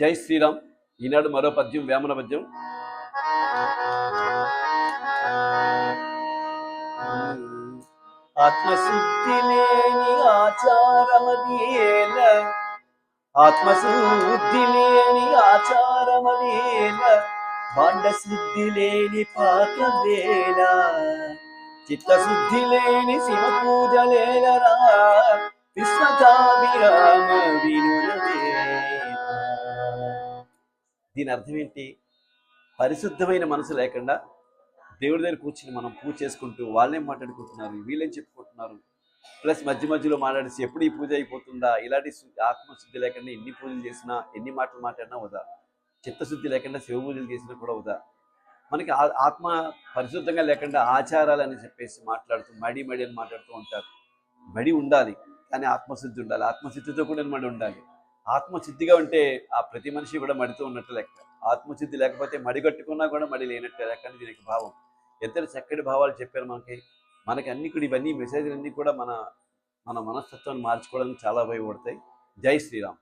జై శ్రీరామ్. ఈనాడు మరో పద్యం వేమన పద్యం. ఆత్మశుద్ధి లేని ఆచారమది ఆత్మశుద్ధి లేని ఆచారమది బాండ శుద్ధి లేని పాకవేల చిత్తశుద్ధి లేని శివ పూజలేలరా విశ్వజా దీని అర్థం ఏంటి? పరిశుద్ధమైన మనసు లేకుండా దేవుడి దగ్గర కూర్చుని మనం పూజ చేసుకుంటూ వాళ్ళేం మాట్లాడుకుంటున్నారు వీళ్ళేం చెప్పుకుంటున్నారు? ప్లస్ మధ్య మధ్యలో మాట్లాడేసి ఎప్పుడు ఈ పూజ అయిపోతుందా? ఇలాంటి ఆత్మశుద్ధి లేకుండా ఎన్ని పూజలు చేసినా ఎన్ని మాటలు మాట్లాడినా వదా? చిత్తశుద్ధి లేకుండా శివ పూజలు చేసినా కూడా వదా? మనకి ఆ- ఆత్మ పరిశుద్ధంగా లేకుండా ఆచారాలు అని చెప్పేసి మాట్లాడుతూ మడి మడి అని మాట్లాడుతూ ఉంటారు. మడి ఉండాలి కానీ ఆత్మశుద్ధి ఉండాలి. ఆత్మశుద్ధితో కూడా మడి ఉండాలి. ఆత్మసిద్ధిగా ఉంటే ఆ ప్రతి మనిషి కూడా మడితో ఉన్నట్టు లెక్క. ఆత్మసిద్ధి లేకపోతే మడిగట్టుకున్నా కూడా మడి లేనట్టు లెక్క అని దీనికి భావం. ఎంతటి చక్కటి భావాలు చెప్పారు మనకి. మనకి అన్ని కూడా ఇవన్నీ మెసేజ్లన్నీ కూడా మన మన మనస్తత్వాన్ని మార్చుకోవడానికి చాలా ఉపయోగపడతాయి. జై శ్రీరామ్.